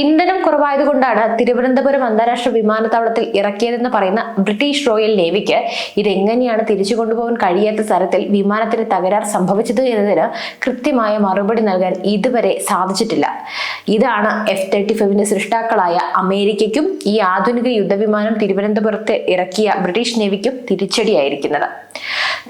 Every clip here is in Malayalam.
ഇന്ധനം കുറവായതുകൊണ്ടാണ് തിരുവനന്തപുരം അന്താരാഷ്ട്ര വിമാനത്താവളത്തിൽ ഇറക്കിയതെന്ന് പറയുന്ന ബ്രിട്ടീഷ് റോയൽ നേവിക്ക് ഇതെങ്ങനെയാണ് തിരിച്ചു കൊണ്ടുപോകാൻ കഴിയാത്ത തരത്തിൽ വിമാനത്തിന് തകരാർ സംഭവിച്ചത് എന്നതിന് കൃത്യമായ മറുപടി നൽകാൻ ഇതുവരെ സാധിച്ചിട്ടില്ല. ഇതാണ് എഫ് തേർട്ടി ഫൈവിന്റെ സൃഷ്ടാക്കളായ അമേരിക്കയ്ക്കും ഈ ആധുനിക യുദ്ധവിമാനം തിരുവനന്തപുരത്ത് ഇറക്കിയ ബ്രിട്ടീഷ് നേവിക്കും തിരിച്ചടിയായിരിക്കുന്നത്.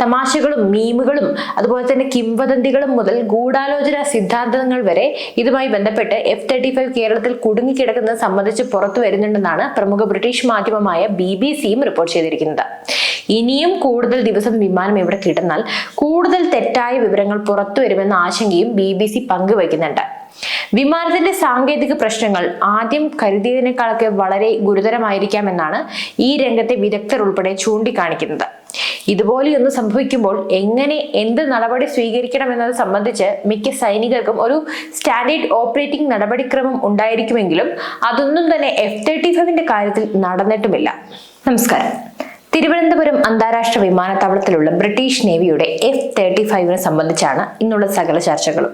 തമാശകളും മീമുകളും അതുപോലെ തന്നെ കിംവദന്തികളും മുതൽ ഗൂഢാലോചന സിദ്ധാന്തങ്ങൾ വരെ ഇതുമായി ബന്ധപ്പെട്ട് എഫ് തേർട്ടി ഫൈവ് കേരളത്തിൽ കുടുങ്ങിക്കിടക്കുന്നത് സംബന്ധിച്ച് പുറത്തു വരുന്നുണ്ടെന്നാണ് പ്രമുഖ ബ്രിട്ടീഷ് മാധ്യമമായ ബി ബി സിയും റിപ്പോർട്ട് ചെയ്തിരിക്കുന്നത്. ഇനിയും കൂടുതൽ ദിവസം വിമാനം ഇവിടെ കിടന്നാൽ കൂടുതൽ തെറ്റായ വിവരങ്ങൾ പുറത്തു വരുമെന്ന ആശങ്കയും ബി ബി സി പങ്കുവയ്ക്കുന്നുണ്ട്. വിമാനത്തിന്റെ സാങ്കേതിക പ്രശ്നങ്ങൾ ആദ്യം കരുതിയതിനേക്കാളൊക്കെ വളരെ ഗുരുതരമായിരിക്കാമെന്നാണ് ഈ രംഗത്തെ വിദഗ്ധർ ഉൾപ്പെടെ ചൂണ്ടിക്കാണിക്കുന്നത്. ഇതുപോലെയൊന്ന് സംഭവിക്കുമ്പോൾ എങ്ങനെ എന്ത് നടപടി സ്വീകരിക്കണം എന്നത് സംബന്ധിച്ച് മിക്ക സൈനികർക്കും ഒരു സ്റ്റാൻഡേർഡ് ഓപ്പറേറ്റിംഗ് നടപടിക്രമം ഉണ്ടായിരിക്കുമെങ്കിലും അതൊന്നും തന്നെ എഫ് തേർട്ടി ഫൈവിന്റെ കാര്യത്തിൽ നടന്നിട്ടുമില്ല. നമസ്കാരം. തിരുവനന്തപുരം അന്താരാഷ്ട്ര വിമാനത്താവളത്തിലുള്ള ബ്രിട്ടീഷ് നേവിയുടെ എഫ് തേർട്ടി ഫൈവിനെ സംബന്ധിച്ചാണ് ഇന്നുള്ള സകല ചർച്ചകളും.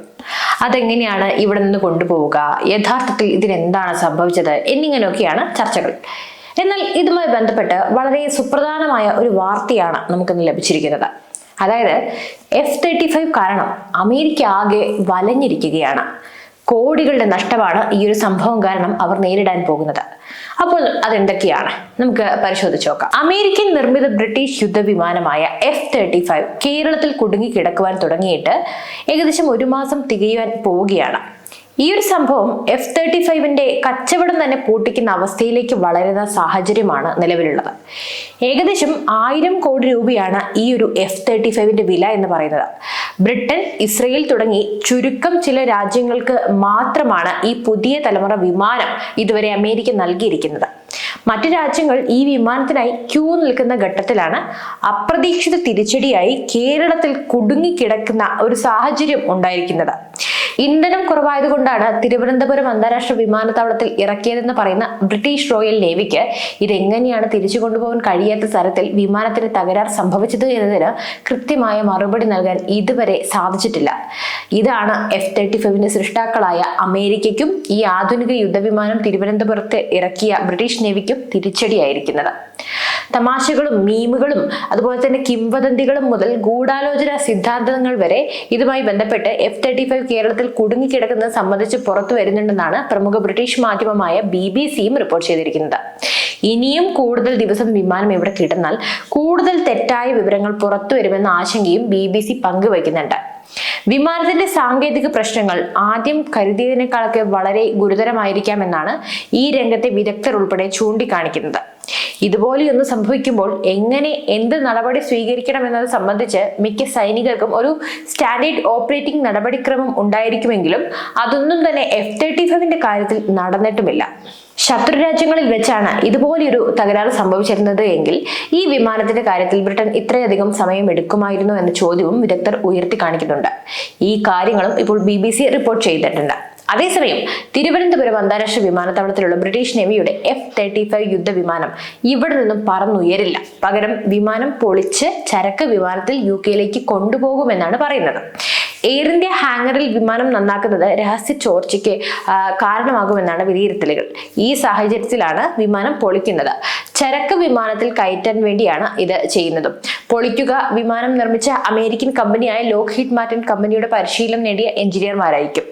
അതെങ്ങനെയാണ് ഇവിടെ നിന്ന് കൊണ്ടുപോവുക? യഥാർത്ഥത്തിൽ ഇതിനെന്താണ് സംഭവിച്ചത്? എന്നിങ്ങനെയൊക്കെയാണ് ചർച്ചകൾ. എന്നാൽ ഇതുമായി ബന്ധപ്പെട്ട് വളരെ സുപ്രധാനമായ ഒരു വാർത്തയാണ് നമുക്കിന്ന് ലഭിച്ചിരിക്കുന്നത്. അതായത് എഫ് തേർട്ടി ഫൈവ് കാരണം അമേരിക്ക ആകെ വലഞ്ഞിരിക്കുകയാണ്. കോടികളുടെ നഷ്ടമാണ് ഈ ഒരു സംഭവം കാരണം അവർ നേരിടാൻ പോകുന്നത്. അപ്പോൾ അതെന്തൊക്കെയാണ്? നമുക്ക് പരിശോധിച്ച് നോക്കാം. അമേരിക്കൻ നിർമ്മിത ബ്രിട്ടീഷ് യുദ്ധവിമാനമായ എഫ് തേർട്ടി ഫൈവ് കേരളത്തിൽ കുടുങ്ങി കിടക്കുവാൻ തുടങ്ങിയിട്ട് ഏകദേശം ഒരു മാസം തികയുവാൻ പോവുകയാണ്. ഈ ഒരു സംഭവം എഫ് തേർട്ടി ഫൈവിന്റെ കച്ചവടം തന്നെ പൂട്ടിക്കുന്ന അവസ്ഥയിലേക്ക് വളരുന്ന സാഹചര്യമാണ് നിലവിലുള്ളത്. ഏകദേശം ആയിരം കോടി രൂപയാണ് ഈ ഒരു എഫ് തേർട്ടി ഫൈവിന്റെ വില എന്ന് പറയുന്നത്. ബ്രിട്ടൻ ഇസ്രയേൽ തുടങ്ങി ചുരുക്കം ചില രാജ്യങ്ങൾക്ക് മാത്രമാണ് ഈ പുതിയ തലമുറ വിമാനം ഇതുവരെ അമേരിക്ക നൽകിയിരിക്കുന്നത്. മറ്റു രാജ്യങ്ങൾ ഈ വിമാനത്തിനായി ക്യൂ നിൽക്കുന്ന ഘട്ടത്തിലാണ് അപ്രതീക്ഷിത തിരിച്ചടിയായി കേരളത്തിൽ കുടുങ്ങിക്കിടക്കുന്ന ഒരു സാഹചര്യം ഉണ്ടായിരിക്കുന്നത്. ഇന്ധനം കുറവായതുകൊണ്ടാണ് തിരുവനന്തപുരം അന്താരാഷ്ട്ര വിമാനത്താവളത്തിൽ ഇറക്കിയതെന്ന് പറയുന്ന ബ്രിട്ടീഷ് റോയൽ നേവിക്ക് ഇതെങ്ങനെയാണ് തിരിച്ചു കൊണ്ടുപോകാൻ കഴിയാത്ത തരത്തിൽ വിമാനത്തിന് തകരാർ സംഭവിച്ചത് എന്നതിന് കൃത്യമായ മറുപടി നൽകാൻ ഇതുവരെ സാധിച്ചിട്ടില്ല. ഇതാണ് എഫ് തേർട്ടി ഫൈവിന്റെ സൃഷ്ടാക്കളായ അമേരിക്കയ്ക്കും ഈ ആധുനിക യുദ്ധവിമാനം തിരുവനന്തപുരത്ത് ഇറക്കിയ ബ്രിട്ടീഷ് നേവിക്കും തിരിച്ചടിയായിരിക്കുന്നത്. തമാശകളും മീമുകളും അതുപോലെ തന്നെ കിംവദന്തികളും മുതൽ ഗൂഢാലോചന സിദ്ധാന്തങ്ങൾ വരെ ഇതുമായി ബന്ധപ്പെട്ട് എഫ് തേർട്ടി ഫൈവ് കേരളത്തിൽ കുടുങ്ങിക്കിടക്കുന്നത് സംബന്ധിച്ച് പുറത്തു വരുന്നുണ്ടെന്നാണ് പ്രമുഖ ബ്രിട്ടീഷ് മാധ്യമമായ ബി ബി സിയും റിപ്പോർട്ട് ചെയ്തിരിക്കുന്നത്. ഇനിയും കൂടുതൽ ദിവസം വിമാനം ഇവിടെ കിടന്നാൽ കൂടുതൽ തെറ്റായ വിവരങ്ങൾ പുറത്തു വരുമെന്ന ആശങ്കയും ബി ബി സി പങ്കുവയ്ക്കുന്നുണ്ട്. വിമാനത്തിന്റെ സാങ്കേതിക പ്രശ്നങ്ങൾ ആദ്യം കരുതിയതിനേക്കാളൊക്കെ വളരെ ഗുരുതരമായിരിക്കാമെന്നാണ് ഈ രംഗത്തെ വിദഗ്ധർ ഉൾപ്പെടെ ചൂണ്ടിക്കാണിക്കുന്നത്. ഇതുപോലെയൊന്ന് സംഭവിക്കുമ്പോൾ എങ്ങനെ എന്ത് നടപടി സ്വീകരിക്കണം എന്നത് സംബന്ധിച്ച് മിക്ക സൈനികർക്കും ഒരു സ്റ്റാൻഡേർഡ് ഓപ്പറേറ്റിംഗ് നടപടിക്രമം ഉണ്ടായിരിക്കുമെങ്കിലും അതൊന്നും തന്നെ എഫ് തേർട്ടി ഫൈവിന്റെ കാര്യത്തിൽ നടന്നിട്ടുമില്ല. ശത്രു രാജ്യങ്ങളിൽ വെച്ചാണ് ഇതുപോലെയൊരു തകരാറ് സംഭവിച്ചിരുന്നത് എങ്കിൽ ഈ വിമാനത്തിന്റെ കാര്യത്തിൽ ബ്രിട്ടൻ ഇത്രയധികം സമയം എടുക്കുമായിരുന്നു എന്ന ചോദ്യവും വിദഗ്ധർ ഉയർത്തി കാണിക്കുന്നുണ്ട്. ഈ കാര്യങ്ങളും ഇപ്പോൾ ബി റിപ്പോർട്ട് ചെയ്തിട്ടുണ്ട്. അതേസമയം തിരുവനന്തപുരം അന്താരാഷ്ട്ര വിമാനത്താവളത്തിലുള്ള ബ്രിട്ടീഷ് നേവിയുടെ എഫ് തേർട്ടി ഫൈവ് യുദ്ധവിമാനം ഇവിടെ നിന്നും പറന്നുയരില്ല. പകരം വിമാനം പൊളിച്ച് ചരക്ക് വിമാനത്തിൽ യു കെയിലേക്ക് കൊണ്ടുപോകുമെന്നാണ് പറയുന്നത്. എയർ ഇന്ത്യ ഹാങ്ങറിൽ വിമാനം നന്നാക്കുന്നത് രഹസ്യ ചോർച്ചയ്ക്ക് കാരണമാകുമെന്നാണ് വിലയിരുത്തലുകൾ. ഈ സാഹചര്യത്തിലാണ് വിമാനം പൊളിക്കുന്നത്. ചരക്ക് വിമാനത്തിൽ കയറ്റാൻ വേണ്ടിയാണ് ഇത് ചെയ്യുന്നതും. പൊളിക്കുക വിമാനം നിർമ്മിച്ച അമേരിക്കൻ കമ്പനിയായ ലോക്ക് ഹിറ്റ് മാർട്ടിൻ കമ്പനിയുടെ പരിശീലനം നേടിയ എഞ്ചിനീയർമാരായിരിക്കും.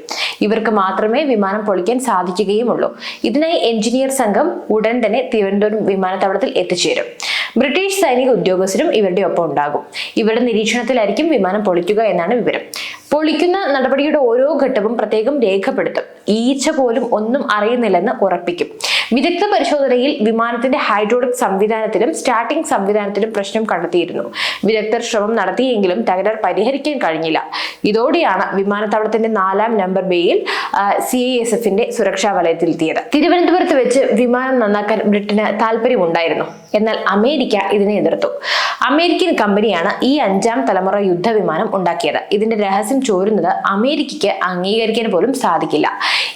ഇവർക്ക് മാത്രമേ വിമാനം പൊളിക്കാൻ സാധിക്കുകയുമുള്ളൂ. ഇതിനായി എഞ്ചിനീയർ സംഘം ഉടൻ തന്നെ തിരുവനന്തപുരം വിമാനത്താവളത്തിൽ എത്തിച്ചേരും. ബ്രിട്ടീഷ് സൈനിക ഉദ്യോഗസ്ഥരും ഇവരുടെ ഒപ്പം ഉണ്ടാകും. ഇവരുടെ നിരീക്ഷണത്തിലായിരിക്കും വിമാനം പൊളിക്കുക എന്നാണ് വിവരം. പൊളിക്കുന്ന നടപടിയുടെ ഓരോ ഘട്ടവും പ്രത്യേകം രേഖപ്പെടുത്തും. ഈച്ച പോലും ഒന്നും അറിയുന്നില്ലെന്ന് ഉറപ്പിക്കും. വിദഗ്ധ പരിശോധനയിൽ വിമാനത്തിന്റെ ഹൈഡ്രോളിക് സംവിധാനത്തിലും സ്റ്റാർട്ടിംഗ് സംവിധാനത്തിലും പ്രശ്നം കണ്ടെത്തിയിരുന്നു. വിദഗ്ധർ ശ്രമം നടത്തിയെങ്കിലും തകരാർ പരിഹരിക്കാൻ കഴിഞ്ഞില്ല. ഇതോടെയാണ് വിമാനത്താവളത്തിന്റെ നാലാം നമ്പർ ബേയിൽ സി ഐ എസ് എഫിന്റെ സുരക്ഷാ വലയത്തിലെത്തിയത് തിരുവനന്തപുരത്ത് വെച്ച് വിമാനം നന്നാക്കാൻ ബ്രിട്ടന് താല്പര്യമുണ്ടായിരുന്നു. എന്നാൽ അമേരിക്ക ഇതിനെ എതിർത്തു. അമേരിക്കൻ കമ്പനിയാണ് ഈ അഞ്ചാം തലമുറ യുദ്ധവിമാനം ഉണ്ടാക്കിയത്. ഇതിന്റെ രഹസ്യം ചോരുന്നത് അമേരിക്കയ്ക്ക് അംഗീകരിക്കാൻ പോലും സാധിക്കില്ല.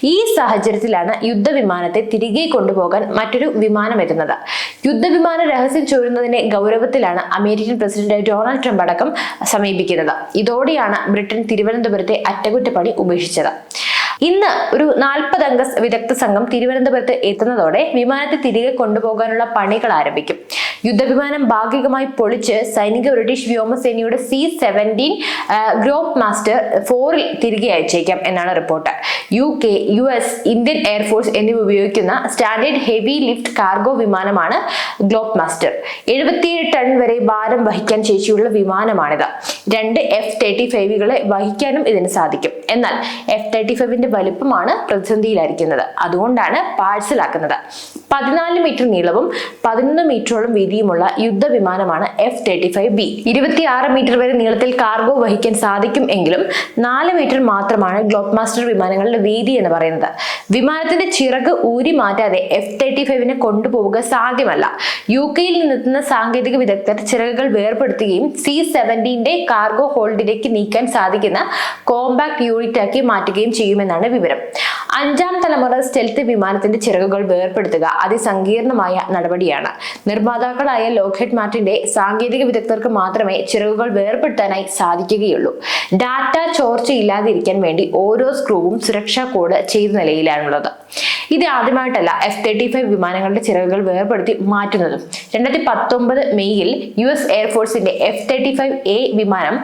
ഈ സാഹചര്യത്തിലാണ് യുദ്ധവിമാനത്തെ തിരികെ കൊണ്ടുപോകാൻ മറ്റൊരു വിമാനം എത്തുന്നത്. യുദ്ധവിമാന രഹസ്യം ചോരുന്നതിന്റെ ഗൗരവത്തിലാണ് അമേരിക്കൻ പ്രസിഡന്റ് ഡൊണാൾഡ് ട്രംപ് അടക്കം സമീപിക്കുന്നത്. ഇതോടെയാണ് ബ്രിട്ടൻ തിരുവനന്തപുരത്തെ അറ്റകുറ്റപ്പണി ഉപേക്ഷിച്ചത്. ഇന്ന് ഒരു നാൽപ്പത് അംഗ വിദഗ്ധ സംഘം തിരുവനന്തപുരത്ത് എത്തുന്നതോടെ വിമാനത്തെ തിരികെ കൊണ്ടുപോകാനുള്ള പണികൾ ആരംഭിക്കും. യുദ്ധവിമാനം ഭാഗികമായി പൊളിച്ച് സൈനിക ബ്രിട്ടീഷ് വ്യോമസേനയുടെ സി സെവന്റീൻ ഗ്രോപ്പ് മാസ്റ്റർ ഫോറിൽ തിരികെ അയച്ചേക്കാം എന്നാണ് report. U K U S Indian air force എന്നിവ ഉപയോഗിക്കുന്ന സ്റ്റാൻഡേർഡ് ഹെവി ലിഫ്റ്റ് കാർഗോ വിമാനമാണ് ഗ്ലോബ് മാസ്റ്റർ എഴുപത്തിയേഴ് ടൺ വരെ ഭാരം വഹിക്കാൻ ശേഷിയുള്ള വിമാനമാണിത്. രണ്ട് എഫ് തേർട്ടി ഫൈവുകളെ വഹിക്കാനും ഇതിന് സാധിക്കും. എന്നാൽ എഫ് തേർട്ടി ഫൈവിന്റെ വലുപ്പമാണ് പ്രതിസന്ധിയിലായിരിക്കുന്നത്. അതുകൊണ്ടാണ് പാഴ്സലാക്കുന്നത് പതിനാല് മീറ്റർ നീളവും പതിനൊന്ന് മീറ്ററോളം വീതിയുമുള്ള യുദ്ധവിമാനമാണ് എഫ് തേർട്ടി ഫൈവ് ബി ഇരുപത്തിയാറ് മീറ്റർ വരെ നീളത്തിൽ കാർഗോ വഹിക്കാൻ സാധിക്കും എങ്കിലും നാല് മീറ്റർ മാത്രമാണ് ഗ്ലോബ് മാസ്റ്റർ വിമാനങ്ങളുടെ വീതി എന്ന് പറയുന്നത്. വിമാനത്തിന്റെ ചിറക് ഊരി മാറ്റാതെ എഫ് തേർട്ടി ഫൈവിനെ കൊണ്ടുപോവുക സാധ്യമല്ല. യു കെയിൽ നിന്നെത്തുന്ന സാങ്കേതിക വിദഗ്ധർ ചിറകുകൾ വേർപെടുത്തുകയും സി സെവന്റീന്റെ കാർഗോ ഹോൾഡിലേക്ക് നീക്കാൻ സാധിക്കുന്ന കോമ്പാക്ട് യൂണിറ്റാക്കി മാറ്റുകയും ചെയ്യുമെന്നാണ് വിവരം. അഞ്ചാം തലമുറ സ്റ്റെൽത്ത് വിമാനത്തിന്റെ ചിറകുകൾ വേർപെടുത്തുക അതിസങ്കീർണമായ നടപടിയാണ്. നിർമ്മാതാക്കളായ ലോക്ഹെഡ് മാർട്ടിന്റെ സാങ്കേതിക വിദഗ്ധർക്ക് മാത്രമേ ചിറകുകൾ വേർപെടുത്താനായി സാധിക്കുകയുള്ളൂ. ഡാറ്റ ചോർച്ചയില്ലാതിരിക്കാൻ വേണ്ടി ഓരോ സ്ക്രൂവും സുരക്ഷാ കോഡ് ചെയ്ത നിലയിലാണുള്ളത്. ഇത് ആദ്യമായിട്ടല്ല എഫ് തേർട്ടി ഫൈവ് വിമാനങ്ങളുടെ ചിറകുകൾ വേർപെടുത്തി മാറ്റുന്നതും. രണ്ടായിരത്തി പത്തൊമ്പത് മെയ്യിൽ യു എസ് എയർഫോഴ്സിന്റെ എഫ് തേർട്ടി ഫൈവ് എ വിമാനം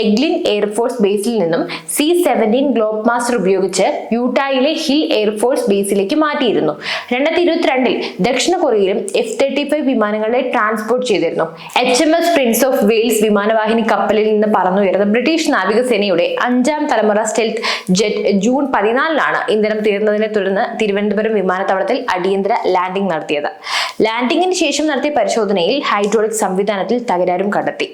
എഗ്ലിൻ എയർഫോഴ്സ് ബേസിൽ നിന്നും സി സെവന്റീൻ ഗ്ലോബ് മാസ്റ്റർ ഉപയോഗിച്ച് യൂട്ടായിലെ ഹിൽ എയർഫോഴ്സ് ബേസിലേക്ക് മാറ്റിയിരുന്നു. രണ്ടായിരത്തി ഇരുപത്തിരണ്ടിൽ ദക്ഷിണ കൊറിയയിലും എഫ് തേർട്ടി ഫൈവ് വിമാനങ്ങളെ ട്രാൻസ്പോർട്ട് ചെയ്തിരുന്നു. H M S Prince of Wales വിമാനവാഹിനി കപ്പലിൽ നിന്ന് പറന്നുയർന്ന ബ്രിട്ടീഷ് നാവികസേനയുടെ അഞ്ചാം തലമുറ സ്റ്റെൽത്ത് ജെറ്റ് ജൂൺ പതിനാലിനാണ് ഇന്ധനം തീർന്നതിനെ തുടർന്ന് തിരുവനന്തപുരം വിമാനത്താവളത്തിൽ അടിയന്തര ലാൻഡിംഗ് നടത്തിയത്. ലാൻഡിംഗിന് ശേഷം നടത്തിയ പരിശോധനയിൽ ഹൈഡ്രോളിക് സംവിധാനത്തിൽ തകരാറും കണ്ടെത്തി.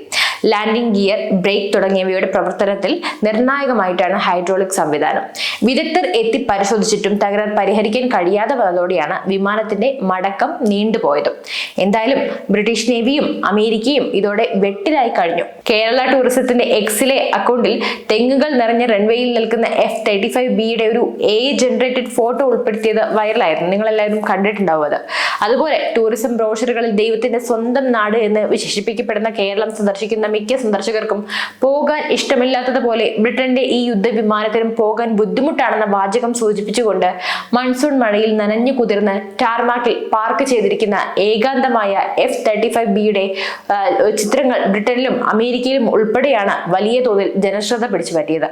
ലാൻഡിംഗ് ഗിയർ ബ്രേക്ക് തുടങ്ങിയവയുടെ പ്രവർത്തനത്തിൽ നിർണായകമായിട്ടാണ് ഹൈഡ്രോളിക് സംവിധാനം. വിദഗ്ധർ എത്തി പരിശോധിച്ചിട്ടും തകരാർ പരിഹരിക്കാൻ കഴിയാതെ വന്നതോടെയാണ് വിമാനത്തിന്റെ മടക്കം നീണ്ടുപോയത്. എന്തായാലും ബ്രിട്ടീഷ് നേവിയും അമേരിക്കയും ഇതോടെ വെട്ടിലായി കഴിഞ്ഞു. കേരള ടൂറിസത്തിന്റെ എക്സിലെ അക്കൗണ്ടിൽ തെങ്ങുകൾ നിറഞ്ഞ റൺവേയിൽ നിൽക്കുന്ന എഫ് തേർട്ടി ഫൈവ് ബിയുടെ ഒരു എ ജനറേറ്റഡ് ഫോട്ടോ ഉൾപ്പെടുത്തിയത് വൈറലായിരുന്നു നിങ്ങൾ എല്ലാവരും കണ്ടിട്ടുണ്ടാവും അത്. അതുപോലെ ടൂറിസം ബ്രോഷറുകളിൽ ദൈവത്തിന്റെ സ്വന്തം നാട് എന്ന് വിശേഷിപ്പിക്കപ്പെടുന്ന കേരളം സന്ദർശിക്കുന്ന മിക്ക സന്ദർശകർക്കും പോകാൻ ഇഷ്ടമില്ലാത്തതുപോലെ ബ്രിട്ടന്റെ ഈ യുദ്ധവിമാനത്തിനും പോകാൻ ബുദ്ധിമുട്ടാണെന്ന വാചകം സൂചിപ്പിച്ചുകൊണ്ട് മൺസൂൺ മഴയിൽ നനഞ്ഞു കുതിർന്ന് ടാർമാക്കിൽ പാർക്ക് ചെയ്തിരിക്കുന്ന ഏകാന്തമായ എഫ് തേർട്ടി ഫൈവ് ബിയുടെ ചിത്രങ്ങൾ ബ്രിട്ടനിലും അമേരിക്കയിലും ഉൾപ്പെടെയാണ് വലിയ തോതിൽ ജനശ്രദ്ധ പിടിച്ചു പറ്റിയത്.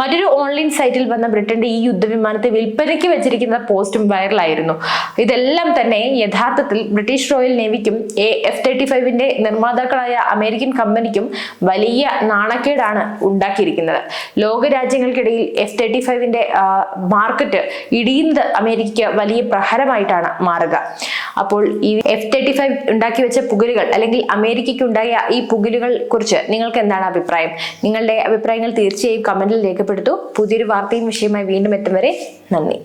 മറ്റൊരു ഓൺലൈൻ സൈറ്റിൽ വന്ന ബ്രിട്ടന്റെ ഈ യുദ്ധവിമാനത്തെ വിൽപ്പനയ്ക്ക് വെച്ചിരിക്കുന്ന പോസ്റ്റും വൈറലായിരുന്നു. ഇതെല്ലാം തന്നെ യഥാർത്ഥത്തിൽ ബ്രിട്ടീഷ് റോയൽ നേവിക്കും എ എഫ് തേർട്ടി ഫൈവിന്റെ നിർമ്മാതാക്കളായ അമേരിക്കൻ കമ്പനിക്കും വലിയ നാണക്കേടാണ് ഉണ്ടാക്കിയിരിക്കുന്നത്. ലോക രാജ്യങ്ങൾക്കിടയിൽ എഫ് തേർട്ടി ഫൈവിന്റെ മാർക്കറ്റ് ഇടിയുന്നത് അമേരിക്കയ്ക്ക് വലിയ പ്രഹരമായിട്ടാണ് മാറുക. അപ്പോൾ ഈ എഫ് തേർട്ടി ഫൈവ് ഉണ്ടാക്കി വെച്ച പുകലുകൾ അല്ലെങ്കിൽ അമേരിക്കയ്ക്ക് ഉണ്ടായ ഈ പുകലുകൾ കുറിച്ച് നിങ്ങൾക്ക് എന്താണ് അഭിപ്രായം? നിങ്ങളുടെ അഭിപ്രായങ്ങൾ തീർച്ചയായും കമന്റിൽ രേഖപ്പെടുത്തൂ. പുതിയൊരു വാർത്തയും വിഷയമായി വീണ്ടും എത്തും വരെ നന്ദി.